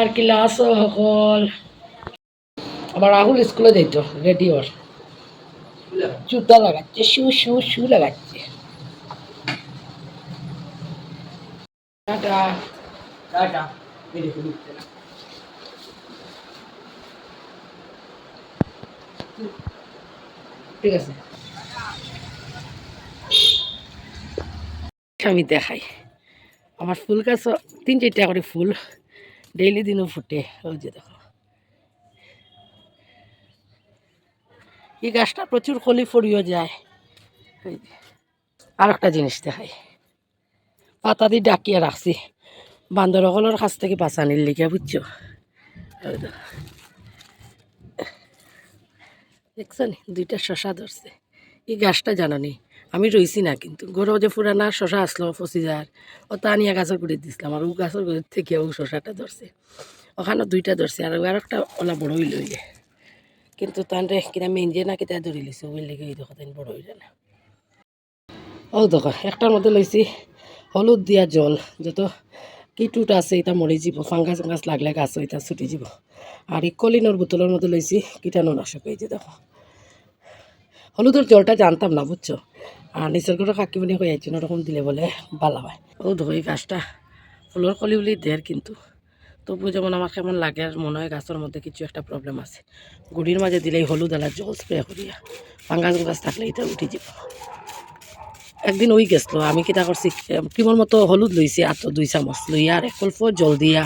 আর class সকল আমার রাহুল স্কুলে যাইত রেডি ওর জুতা লাগাচ্ছে শু শু শু লাগাচ্ছে। টাটা। টাটা। ঠিক আছে। আমি দেখাই। আমার ফুল গাছ তিন চারটা করে ফুল। ডেইলি দিনও ফুটে, ওই যে দেখো। এই গাছটা প্রচুর কলি ফড়িয়ে যায় আর একটা জিনিস দেখাই। পাতা দিয়ে ডাকিয়ে রাখছি। বান্দরকলের কাছ থেকে বাঁচানির লিখে বুঝছ। দেখছেন দুইটা শশা ধরছে। এই গাছটা জানা নেই আমি রইছি না কিন্তু। গরু যে পুরানা শশা আসলো ফসি যার ও তা নিয়ে গাছের গুড়ি দিছিলাম আর ও গাছের গুড়ি থেকে ও শশাটা ধরছে ওখানে দুইটা ধরছে আর আর একটা ওলা বড় হইল হইলে। কিন্তু তান রে কিনা মেঞ্জে না কিতা ধরি লিছে ওই লেগে এই দেখো বড় হইলে না। ও দেখো একটার মধ্যে লইছি হলুদ দিয়া জল, যত কিটুট আছে, এটা মরে যাব ফাঙ্গাস ফাঙ্গাস লাগলে গাছ এটা ছুটি যাব। আর এই কলিনোর বোতলের মধ্যে লইছি কীটাণুনাশক, এই যে দেখো হলুদের জলটা জানতাম না, বুঝছ? আর নিচের করে কাকিমনি হয়ে যাচ্ছে ওরকম দিলে বলে ভালো হয়। ও এই গাছটা ফুলের কলি বলি দের কিন্তু। তবু যেমন আমার কেমন লাগে আর মনে হয় গাছের মধ্যে কিছু একটা প্রবলেম আছে। গুড়ির মাঝে দিলেই হলুদ এলা জল স্প্রে করিয়া ফাঙ্গাস গাছ থাকলে এটা উঠে যাব। একদিন ওই গেছিল, আমি কিতা করছি কিমর মতো হলুদ লইছি আর তো দুই চামচ। লইয়া আর এক অল্প জল দিয়া।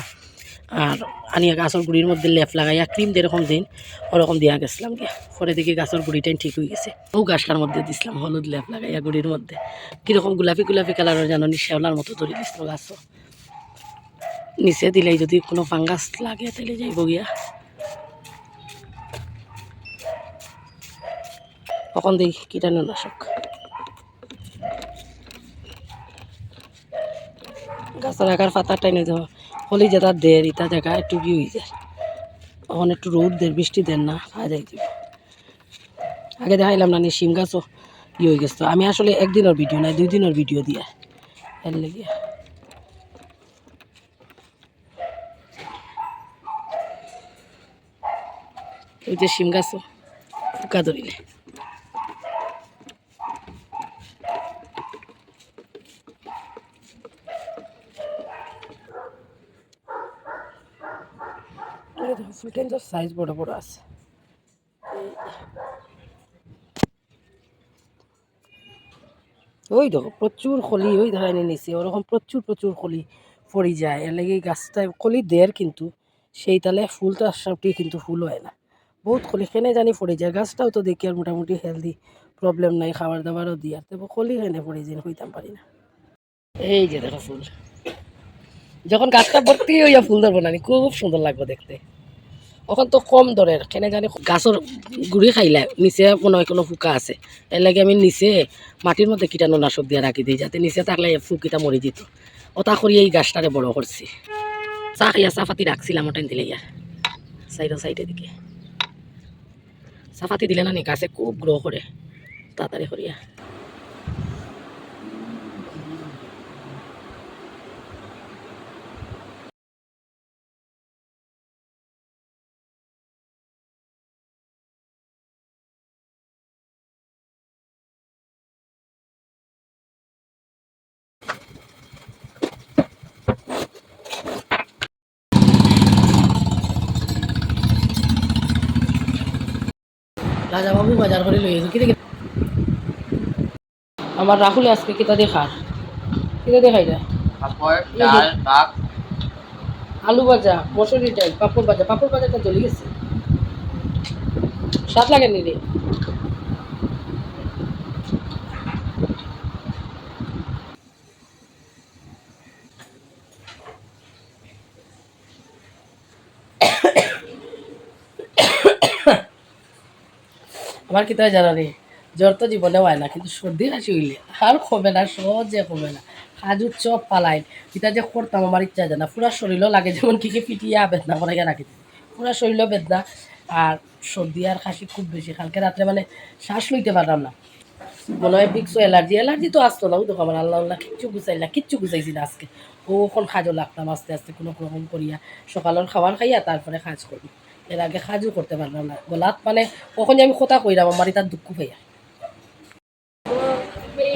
আর আনিয়া গাছের গুড়ির মধ্যে লেপ লাগাইয়া ক্রিম যেরকম দিন ওরকম দিয়া গেছিলাম গিয়া পরে দেখি গাছের গুড়িটাই ঠিক হয়ে গেছে। ও গাছটার মধ্যে দিছিলাম, হলুদ লেপ লাগাইয়া গুড়ির মধ্যে। কীরকম গোলাপি গোলাপি কালারের জানো শ্যাওলার মতো ধরে দিছিল গাছও নিচে দিলেই যদি কোনো ফাঙ্গাস লাগে তাহলে যাইব গিয়া। তখন দেখি কীটাণুনাশক গাছের আগার পাতা টাইনে যাওয়া হলি যেটা দের ইটা জায়গা একটু কি হয়ে যায়। তখন একটু রোদ দের বৃষ্টি দেন না, খাওয়া যায় দিব আগে দেখাইলাম না শিম গাছও ই হয়ে গেছে। আমি আসলে একদিনের ভিডিও নাই দুই দিনের ভিডিও দিয়া। এর লেগে। ওই যে শিম গাছও পোকা ধরিলে এই দেখো ফুলটেন্সের সাইজ বড় বড় আছে ওই দেখো, প্রচুর খলি, ওই ধরাই নিচে ওরকম প্রচুর প্রচুর খলি পড়ি যায়। এর লাগে গাছটা কলি দের কিন্তু সেই তালে ফুলটা সবটি কিন্তু ফুল হয় না। বহুত খলি কেনে জানি পড়ে যায়। গাছটাও তো দেখি আর মোটামুটি হেলদি প্রবলেম নাই খাবার দাবারও দিয়ে আর। তবে খলি কেনে পড়ে যায়, হইতাম পারি না। এই যে দেখো ফুল। যখন গাছটা ভর্তি হইয়া ফুল ধরবো না খুব সুন্দর লাগবে দেখতে। ওখান তো কম দরের কেনে জানি গাছের গুড়ি খাইলে, নিচে হয় কোনো ফুকা আছে। এর লাগে আমি নিচে মাটির মধ্যে কীটাণুনাশক দিয়ে রাখি দিই যাতে নিচে থাকলে ফুকিটা মরে যেত ওটা করি এই গাছটারে বড় করছি চা খাইয়া চাপাতি রাখছিলাম ওটাই দিলে ইয়া। সাইডে সাইডে দিকে। চাপাতি দিলে না নি, গাছে খুব গ্রো করে তাড়াতাড়ি করিয়া রাজাবাবু বাজার করে লই কি দেখি আমার রাহুল আজকে কিতা দেখার কিতা দেখাই না আলু ভাজা মসুরি ডাল পাপড় ভাজা। পাপড় ভাজাটা জ্বলি গেছে। স্বাদ লাগে নি রে। আমার কিতা জানা নেই। জ্বর তো জীবনে হয় না, কিন্তু সর্দি কাশি হইলে আর কমে না, সহজে কমে না। খাজুর চপ পালাই। এটা যে করতাম আমার ইচ্ছা যায় না পুরা শরীরও লাগে যেমন কি কি পিটিয়া বেদনা করে রাখি পুরা শরীরও বেদনা আর সর্দি আর খাসি খুব বেশি কালকে রাত্রে মানে শ্বাস লইতে পারলাম না। মনে হয় বিক্সো অ্যালার্জি অ্যালার্জি তো আসতো না দেখো আমার আল্লাহ আল্লাহ, কিচ্ছু গুছাই না, কিচ্ছু গুছাইছি না আজকে। ও এখন খাজও লাগতাম আস্তে আস্তে কোনো রকম করিয়া সকালের খাবার খাইয়া তারপরে খাজ করি। এর আগে সাজু করতে পারলাম না। গলাত মানে কখন আমি কথা কইরাম আমার তার দুঃখ পাইয়া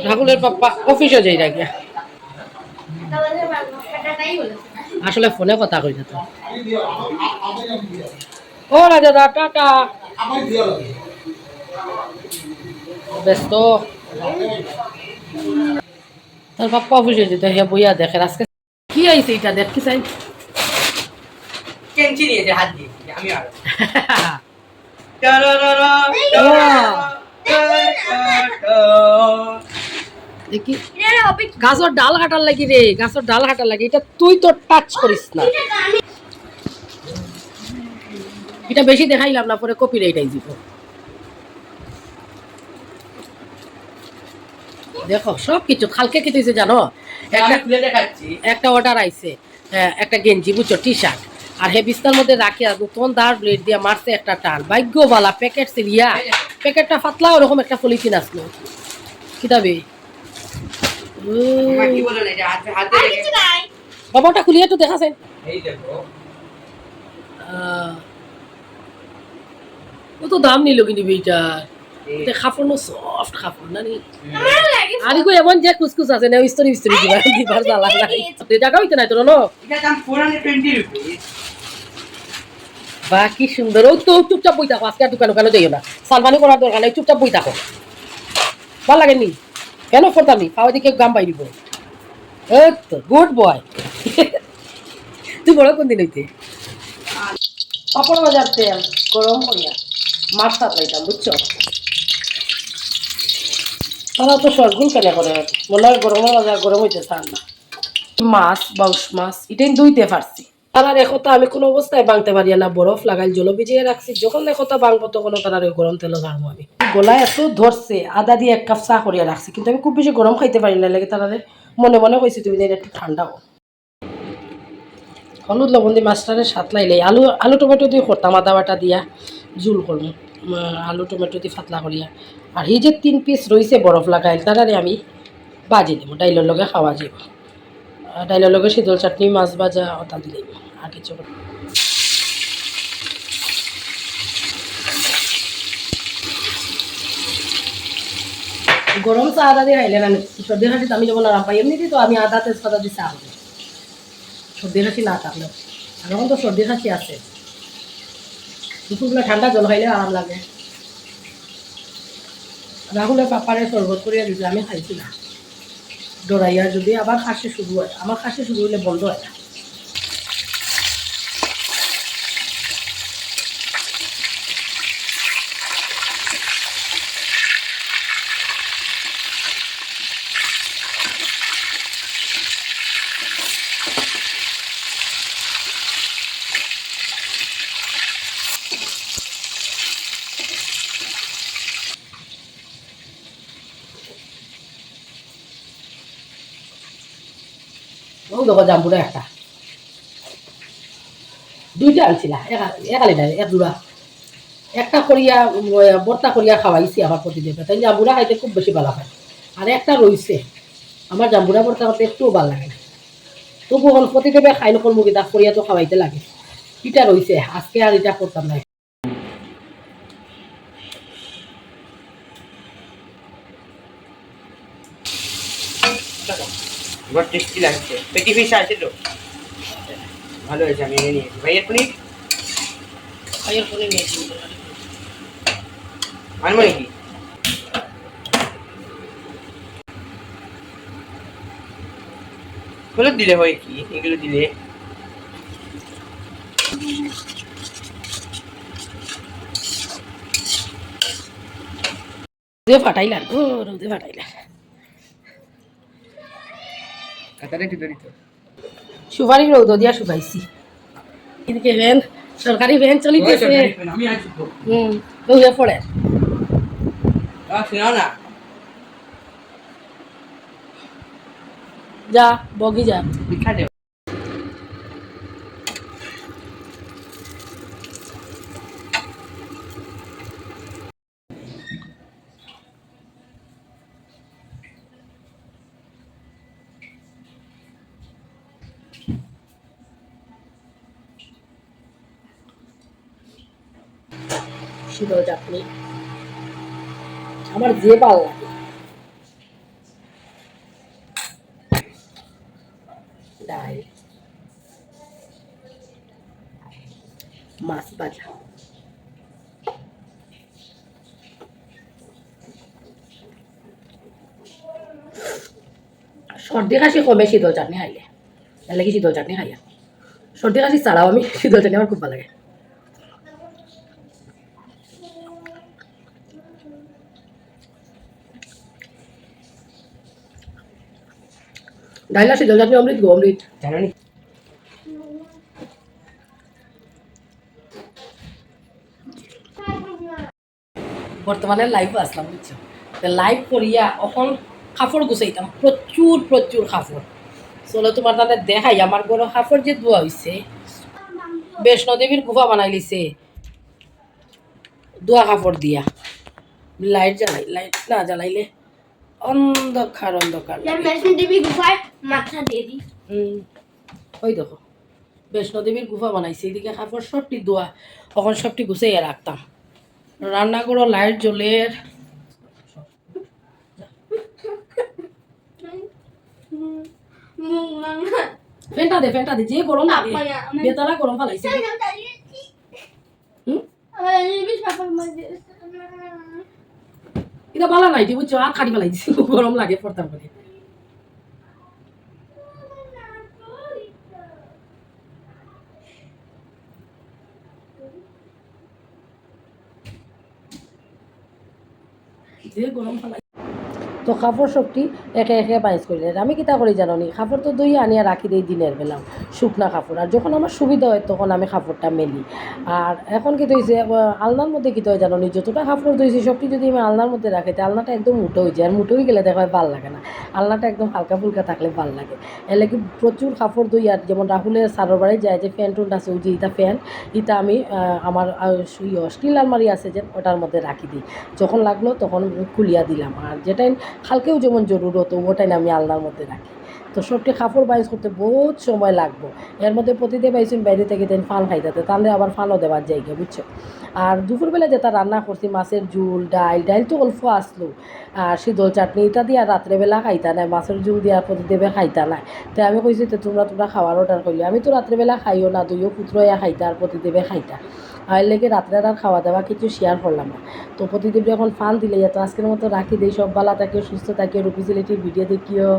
রাহুলের পাপ্পা অফিসে যাই রাখিয়া আসলে ফোনে কথা কই না তো। ও রাজা দা টাটা। ব্যস্ত। তার বাপ্পা অফিসে যেতে হে বইয়া দেখে, আজকে কি আইছে এটা দেখ, কি চাই? কেঞ্চি নিয়েছে হাত দিয়ে আমি আর। দেখি। গাছর ডাল কাটার লাগি রে গাছর ডাল কাটার লাগি এটা তুই তো টাচ করিস না। এটা বেশি দেখাইলাম না পরে কপি রেটাই দিব। দেখো সব কিছু কালকে কি তুইছে জানো একটা একটা অর্ডার আইছে হ্যাঁ, একটা গেঞ্জি বুঝছ টি শার্ট আর হে বিস্তার মধ্যে রাখিয়া নতুন দাঁড় ব্লেড দিয়ে মারছে একটা টান। ভাগ্যবালা প্যাকেট সিলিয়া প্যাকেটটা পাতলা ওরকম একটা পলিথিন আসলো। কিতাবে কি বলো না এটা? হাতে হাতে বাবাটা খুলিয়ে তো দেখাছেন এই দেখো। আহ, কত দাম নিল কিন্তু এইটা? এই- এটা কাপড় সফট কাপড় না নি আর এমন যে কুচকুচ আছে না ইস্তরি ইস্তরি দিবার দিবার জ্বালা নাই। তোর ন দাম রুপিস বা কি সুন্দর ও তো চুপচাপ বই থাকো আজকে আর দোকান ওখানে যাইও না। সালমানি করার দরকার নেই চুপচাপ বই থাকো। ভালো লাগেনি? কেন করতাম নি খাওয়া দিকে গাম পাই দিব। তো গুড বয়। তুই বড় কোন দিন হইতে? পাপড় বাজার তেল গরম করিয়া মাছ সাতলাইতাম বুঝছ? তারা তো সরগুল কেন করে? মনে হয় গরম বাজার গরম হইতে চান না। মাছ বাউস মাছ এটাই দুইতে পারছি। তারার একতা আমি কোনো অবস্থায় ভাঙতে পারি না। বরফ লাগাই জল ভিজিয়ে রাখছি। যখন একতা ভাঙবো তখন তারার ওই গরম তেল ঝাড়বো আমি। গলায় এত ধরছে, আদা দিয়ে এক কাপ চা করিয়া রাখছি, কিন্তু আমি খুব বেশি গরম খাইতে পারি না। লাগে তারারে মনে মনে কইছি, তুমি একটু ঠান্ডা হলুদ লবণ দিয়ে মাছটারে সাত লাইলে আলু আলু টমেটো দিয়ে করতাম আদা বাটা দিয়া জুল করব আলু টমেটো দিয়ে ফাতলা করিয়া। আর এই যে তিন পিস রয়েছে বরফ লাগাই তারারে আমি বাজি দেবো, ডাইলের লগে খাওয়া যাব ডাইলের লগে শীতল চাটনি, মাছ ভাজা ওটা দিলে। আর কিছু গরম চা আদা দিয়ে খাইলে না, সর্দি খাসি আমি যেমন আরাম পাই, এমনিতে তো আমি আদা, তেজপাতা দিয়ে চা খাব। সর্দি খাসি না থাকলেও আর এখন তো সর্দি খাসি আছে। দুপুরবেলা ঠান্ডা জল খাইলে আরাম লাগে। রাহুলের পাপারে শরবত করিয়া দিলে আমি খাইছি না। ডরাইয়া যদি আবার খাসি শুরু হয় আমার খাসি শুরু হইলে বন্ধ হয় না। দেখো জাম্বুরা একটা দুইটা আনছিলা একালি নাই, এক জোড়া একটা করিয়া বর্তা করিয়া খাওয়াইছি আমার প্রতিদেবে তাই জাম্বুরা খাইতে খুব বেশি ভালো হয় আর একটা রইছে আমার জাম্বুরা বর্তা করতে একটুও ভালো লাগে না তবু হল প্রতিদেবে খাই নকল মুগি দাগ করিয়া তো খাওয়াইতে লাগে। এটা রইছে আজকে আর এটা করতাম না এবার টেস্টি লাগছে। পেটি ফিশ আছে তো? ভালো হয়েছে আমি এনে নিয়েছি। ভাইয়ের পনির? খাইয়ের ফোনে নিয়েছি। আনব নাকি হলুদ দিলে হয় কি? এগুলো দিলে? রোদে ও রোদে ফাটাইলাম। কাতারে একটু দিত সুপারি রৌদ দিয়া শুকাইছি। এদিকে ভ্যান সরকারি ভ্যান চলিতেছে। তো। হুম পড়ে। না। যা বগি যা। আমার যে ডাল মাছ ভাজা। সর্দি কাশি কমে শীতল চাটনি খাইলে। লাগি শীতল চাটনি খাইয়া? সর্দি কাশি ছাড়াও আমি শীতল চাটনি আমার খুব ভালো লাগে। ডাইলা শীতল চাটনি অমৃত গো, অমৃত। জানো বর্তমানে লাইভ আসলাম, বুঝছ? লাইভ করিয়া এখন কাপড় গুছাইতাম, প্রচুর প্রচুর কাপড় চলো তোমার তাহলে দেখাই, আমার বড় কাপড় যে ধোয়া হয়েছে বৈষ্ণদেবীর গুফা বানাই লিছে, দোয়া কাপড় দিয়া। লাইট জ্বালাই, লাইট না জ্বালাইলে অন্ধকার অন্ধকার মাথা দিয়ে দিই ওই দেখো বৈষ্ণদেবীর গুফা বানাইছে এদিকে কাপড় সবটি দোয়া তখন সবটি গুছাইয়া রাখতাম রান্না করো লাইট জ্বলের ফেনটা দে ফেনটা দে যে গরম লাগে বেতালা গরম ফালাইছে। হুম আমার এলিবি সাপার মাঝে এটা বলা নাই বুঝছ আর খাড়ি দিছি গরম লাগে পড়তাম করে যে গরম ফেলাই তো কাপড় সবটি একে একে বাইজ করলেন আমি কিতা করি জানো নি কাপড় তো দুই আনিয়া রাখি দিই দিনের বেলা, শুকনা কাপড়। আর যখন আমার সুবিধা হয়, তখন আমি কাপড়টা মেলি। আর এখন কি হয়েছে আলনার মধ্যে কি হয় জানো নি যতটা কাপড় ধুয়েছি সবটি যদি আমি আলনার মধ্যে রাখি তাই আলনাটা একদম মুটো হয়ে যায়। আর মুটো হয়ে গেলে দেখা হয় ভালো লাগে না। আলনাটা একদম হালকা ফুলকা থাকলে ভালো লাগে। এলে কি প্রচুর কাপড় ধুই, আর যেমন রাহুলের সারোর বাড়ি যায়, যে ফ্যান টুন আছে যে ইটা ফ্যান, ইটা আমি আমার স্টিল আলমারি আছে যে, ওটার মধ্যে রাখি দিই। যখন লাগল, তখন খুলিয়া দিলাম। আর যেটাই কালকেও যেমন জরুরত ওটাই আমি আলনার মধ্যে রাখি। তো সবটি কাপড় বাইজ করতে বহুত সময় লাগবো। এর মধ্যে প্রতিদিন বাইছেন বাইরে থেকে দেন ফান খাইতে তাহলে আবার ফানও দেওয়ার জায়গা, বুঝছ? আর দুপুরবেলা যেটা রান্না করছি, মাছের ঝুল, ডাইল ডাইল তো অল্প আসলো। আর শীতল চাটনি এটা দিয়ে আর রাত্রেবেলা খাইতা নাই, মাছের ঝুল দিয়ে আর প্রতিদেবে খাইতা নাই। তো আমি কইছি তোমরা তোমরা খাওয়ার অর্ডার করলি আমি তো রাত্রেবেলা খাইও না, দুইও পুত্র ইয়া খাইতা আর প্রতিদেবে খাইতা। আর লেগে রাত্রে আর খাওয়া দাওয়া কিছু শেয়ার করলাম না। তো প্রতিদিন যখন ফান দিলে তো আজকের মতো রাখি দিই, সব বেলা তাকে সুস্থ থাকে রূপিসিলিটির ভিডিও দেখিও।